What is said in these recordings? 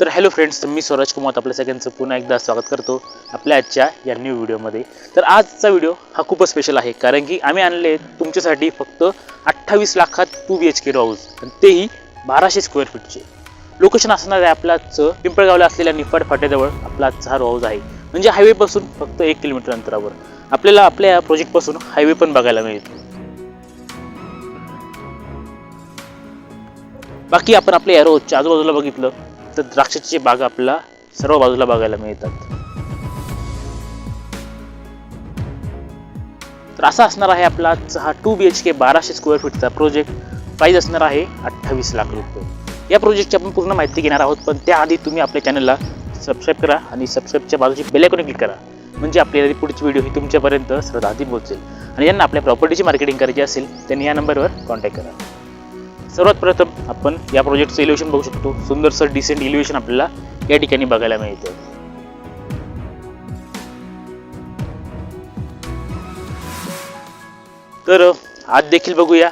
तर hello friends मी स्वराज कुमार आपल्या सगळ्यांचं पुन्हा एकदा स्वागत करतो आपल्या आजच्या या न्यू व्हिडिओमध्ये तर आजचा व्हिडिओ हा खूपच स्पेशल आहे कारण की आम्ही आणले तुमच्यासाठी फक्त अठ्ठावीस लाखात two B H K house आणि तेही बाराशे स्क्वेअर फीटचे लोकेशन असणार आहे आपलाचं पिंपळगावला असलेल्या निफाड फाट्याजवळ आपला आजचा हा हाऊस आहे. म्हणजे हायवेपासून फक्त एक किलोमीटर अंतरावर. आपल्याला आपल्या या प्रोजेक्टपासून हायवे पण बघायला मिळतो बाकी आपण आपल्या या रोजच्या आजूबाजूला बघितलं तर द्राक्षाची बाग आपल्याला सर्व बाजूला बघायला मिळतात. तर असा असणार आहे आपला आजचा हा टू बी एच के बाराशे स्क्वेअर फीटचा प्रोजेक्ट प्राईज असणार आहे अठ्ठावीस लाख रुपये. या प्रोजेक्टची आपण पूर्ण माहिती घेणार आहोत पण त्याआधी तुम्ही आपल्या चॅनलला सबस्क्राईब करा आणि सबस्क्राईबच्या बाजूची बेलायकॉन क्लिक करा. म्हणजे आपल्याला पुढची व्हिडिओ ही तुमच्यापर्यंत सर्वात आधी पोहोचेल. आणि यांना आपल्या प्रॉपर्टीची मार्केटिंग करायची असेल त्यांनी या नंबरवर कॉन्टॅक्ट करा. सर्वात प्रथम आपण या प्रोजेक्टचं इलिव्हेशन बघू शकतो. सुंदरसं डिसेंट इलिव्हेशन आपल्याला या ठिकाणी बघायला मिळतं तर आज देखील बघूया.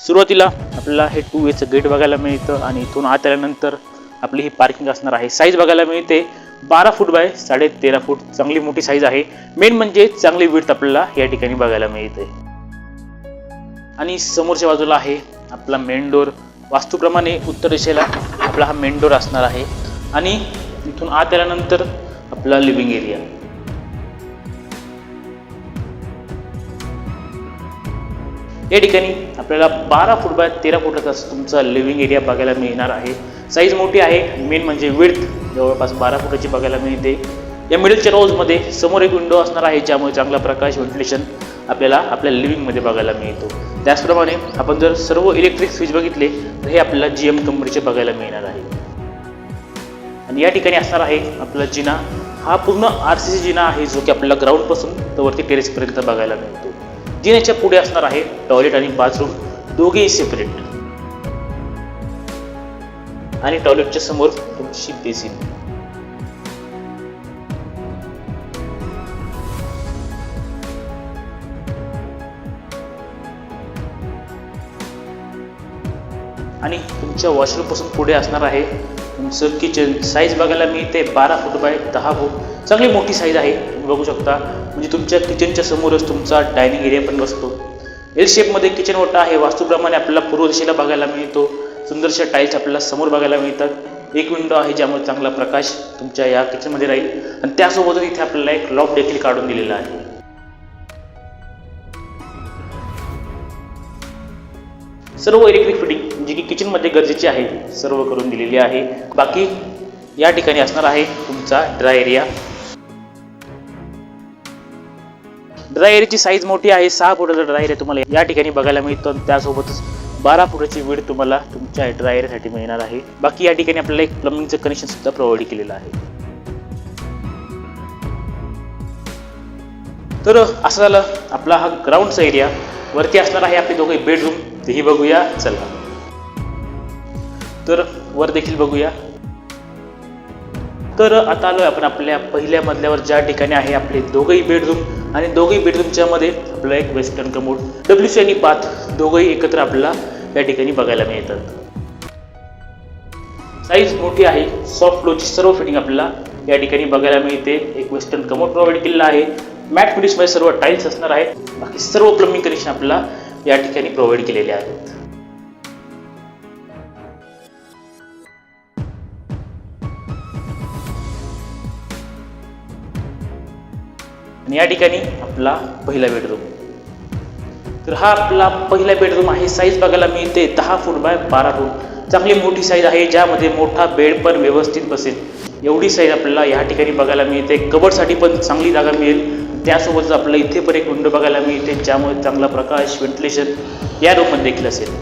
सुरुवातीला आपल्याला हे टू वेचं गेट बघायला मिळतं आणि इथून आत आल्यानंतर आपली ही पार्किंग असणार आहे. साईज बघायला मिळते. बारा फूट बाय साडे तेरा फूट चांगली मोठी साईज आहे. मेन म्हणजे चांगली विड्थ आपल्याला या ठिकाणी बघायला मिळते. आणि समोरच्या बाजूला आहे आपला मेन डोर वास्तूप्रमाणे उत्तर दिशेला आपला हा मेन डोर असणार आहे. आणि इथून आत आल्यानंतर आपला लिव्हिंग एरिया या ठिकाणी आपल्याला बारा फूट बाय तेरा फुटाचा तुमचा लिव्हिंग एरिया बघायला मिळणार आहे. साईज मोठी आहे. मेन म्हणजे विड्थ जवळपास बारा फुटाची बघायला मिळते. या मिडलच्या रोजमध्ये समोर एक विंडो असणार आहे ज्यामुळे चांगला प्रकाश व्हेंटिलेशन आपल्याला आपल्या लिव्हिंगमध्ये बघायला मिळतो. त्याचप्रमाणे आपण जर सर्व इलेक्ट्रिक स्विच बघितले तर हे आपल्याला जी एम कंपनीचे बघायला मिळणार आहे. आणि या ठिकाणी असणार आहे आपला जिना. हा पूर्ण आर सी सी जिना आहे जो की आपल्याला ग्राउंडपासून तर वरती टेरेसपर्यंत बघायला मिळतो. जिन्याच्या पुढे असणार आहे टॉयलेट आणि बाथरूम दोघेही सेपरेट आणि टॉयलेटच्या समोर तुमची बेसिन आणि तुमच्या वॉशरूमपासून पुढे असणार आहे. तुमचं किचन साईज बघायला मिळते बारा फूट बाय दहा फूट चांगली मोठी साईज आहे. तुम्ही बघू शकता. म्हणजे तुमच्या किचनच्या समोरच तुमचा डायनिंग एरिया पण बसतो. एल शेपमध्ये किचन ओटा आहे. वास्तूप्रमाणे आपल्याला पूर्व दिशेला बघायला मिळतो. सुंदरशा टाईल्स आपल्याला समोर बघायला मिळतात. एक विंडो आहे ज्यामुळे चांगला प्रकाश तुमच्या या किचनमध्ये राहील. आणि त्यासोबतच इथे आपल्याला एक लॉक देखील काढून दिलेला आहे. सर्व इलेक्ट्रिक फिटिंग जी की किचनमध्ये गरजेची आहे सर्व करून दिलेली आहे. बाकी या ठिकाणी असणार आहे तुमचा ड्राय एरिया ड्राय एरियाची साईज मोठी आहे सहा फुटाचा ड्राय एरिया तुम्हाला या ठिकाणी बघायला मिळतो त्यासोबतच बारा फुटाची वेळ तुम्हाला तुमच्या ड्राय एरियासाठी मिळणार आहे. बाकी या ठिकाणी आपल्याला एक प्लंबिंगचं कनेक्शन सुद्धा प्रोव्हाइड केलेलं आहे. तर असं झालं. आपला हा ग्राउंडचा एरिया वरती असणार आहे आपले दोघे बेडरूम तेही बघूया. चला. तर वर देखील बघूया. तर आता आलोय आपण आपल्या पहिल्या मजल्यावर. ज्या ठिकाणी आहे आपले दोघंही बेडरूम आणि दोघही बेडरूमच्या मध्ये आपलं एक वेस्टर्न कमोड डब्ल्यू सी आणि बाथ दोघंही एकत्र आपल्याला या ठिकाणी बघायला मिळतात. साईज मोठी आहे. सॉफ्ट फ्लोची सर्व फिटिंग आपल्याला या ठिकाणी बघायला मिळते. एक वेस्टर्न कमोड प्रोव्हाइड केलेला आहे. मॅट फिनिशमध्ये सर्व टाईल्स असणार आहेत. बाकी सर्व प्लंबिंग कनेक्शन आपल्याला या ठिकाणी प्रोव्हाइड केलेले आहेत. आणि या ठिकाणी आपला पहिला बेडरूम तर हा आपला पहिला बेडरूम आहे. साईज बघायला मिळते दहा फूट बाय बारा फूट चांगली मोठी साईज आहे ज्यामध्ये मोठा बेड पण व्यवस्थित बसेल. एवढी साईज आपल्याला या ठिकाणी बघायला मिळते. कबडसाठी पण चांगली जागा मिळेल. त्यासोबतच आपल्याला इथे पण एक विंडो बघायला मिळते ज्यामुळे चांगला प्रकाश व्हेंटिलेशन या रूममध्ये देखील असेल.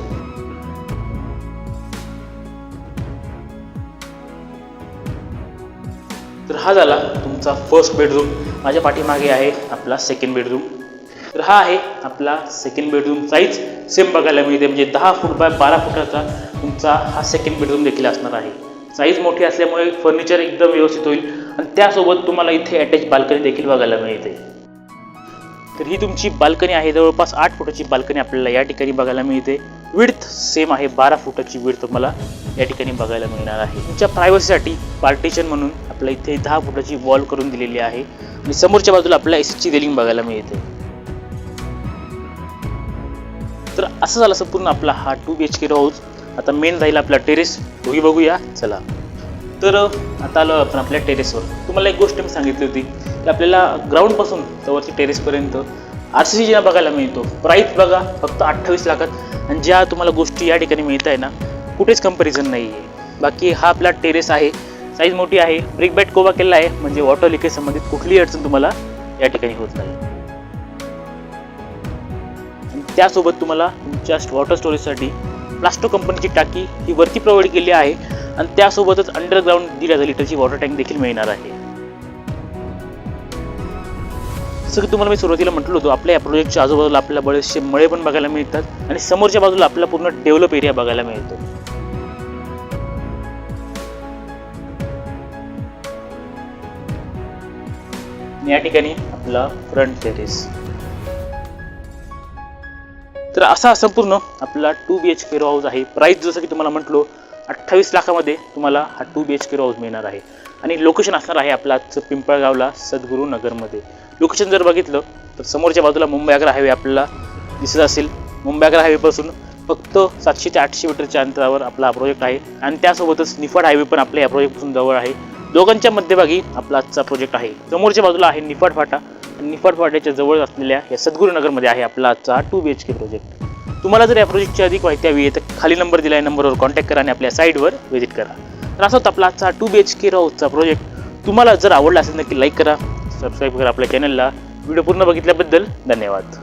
तर हा झाला तुमचा फर्स्ट बेडरूम माझ्या पाठीमागे आहे आपला सेकंड बेडरूम तर हा आहे आपला सेकंड बेडरूम साईज सेम बघायला मिळते म्हणजे दहा फूट बाय बारा फुटाचा तुमचा हा सेकंड बेडरूम देखील असणार आहे. साईज मोठी असल्यामुळे फर्निचर एकदम व्यवस्थित होईल. आणि त्यासोबत तुम्हाला इथे अटॅच बाल्कनी देखील बघायला मिळते. तर ही तुमची बाल्कनी आहे. जवळपास आठ फुटाची बाल्कनी आपल्याला या ठिकाणी बघायला मिळते. विड्थ सेम आहे. बारा फुटाची विड्थ तुम्हाला या ठिकाणी बघायला मिळणार आहे. तुमच्या प्रायव्हसीसाठी पार्टिशन म्हणून आपल्या इथे दहा फुटाची वॉल करून दिलेली आहे. आणि समोरच्या बाजूला आपल्याला एसीची रेलिंग बघायला मिळते. तर असं झालं संपूर्ण आपला हा two B H K house आता मेन राहील आपला टेरेस दोघी बघूया. चला. तर आता आलो आपण आपल्या टेरेसवर तुम्हाला एक गोष्ट मी सांगितली होती. की आपल्याला ग्राउंडपासून जवळची टेरेसपर्यंत आर सी सी बघायला मिळतो. प्राईस बघा फक्त अठ्ठावीस लाखात. आणि ज्या तुम्हाला गोष्टी या ठिकाणी मिळत आहे ना कुठेच कंपॅरिझन नाही आहे बाकी हा आपला टेरेस आहे साईज मोठी आहे ब्रिक बॅट कोबा केला आहे म्हणजे वॉटर लिकेज संबंधित कुठलीही अडचण तुम्हाला या ठिकाणी होत नाही. त्यासोबत तुम्हाला तुमच्या वॉटर स्टोरेजसाठी प्लास्टो कंपनीची टाकी ही वरती प्रोव्हाइड केली आहे. आणि त्यासोबतच अंडरग्राऊंड दीड हजार लिटरची वॉटर टँक देखील मिळणार आहे. जसं की तुम्हाला मी सुरुवातीला म्हटलं होतं आपल्या या प्रोजेक्टच्या आजूबाजूला आपल्याला बरेचसे मळे पण बघायला मिळतात आणि समोरच्या बाजूला आपल्याला पूर्ण डेव्हलप एरिया बघायला मिळतो. या ठिकाणी आपला फ्रंट टेरेस तर असा संपूर्ण आपला two B H K house आहे. प्राईस जसं की तुम्हाला म्हटलो अठ्ठावीस लाखामध्ये तुम्हाला हा two B H K house मिळणार आहे. आणि लोकेशन असणार आहे आपलं आजचं पिंपळगावला सद्गुरू नगरमध्ये. लोकेशन जर बघितलं तर समोरच्या बाजूला मुंबई आग्रा हायवे आपल्याला दिसत असेल. मुंबई आग्रा हायवेपासून फक्त सातशे ते आठशे मीटरच्या अंतरावर आपला हा प्रोजेक्ट आहे. आणि त्यासोबतच निफाड हायवे पण आपल्या या प्रोजेक्टपासून जवळ आहे. दोघांच्या मध्यभागी आपला आजचा प्रोजेक्ट आहे. समोरच्या बाजूला आहे निफाड फाटा. आणि निफाड फाट्याच्या जवळ असलेल्या या सद्गुरू नगरमध्ये आहे आपला आजचा two B H K project तुम्हाला जर या प्रोजेक्टची अधिक माहिती हवी आहे तर खाली नंबर दिला आहे नंबरवर कॉन्टॅक्ट करा आणि आपल्या साईटवर व्हिजिट करा. तर असा होता आपला आजचा टू बी एच के राऊतचा प्रोजेक्ट तुम्हाला जर आवडला असेल नक्की लाईक करा सबस्क्राईब करा आपल्या चॅनलला व्हिडिओ पूर्ण बघितल्याबद्दल धन्यवाद.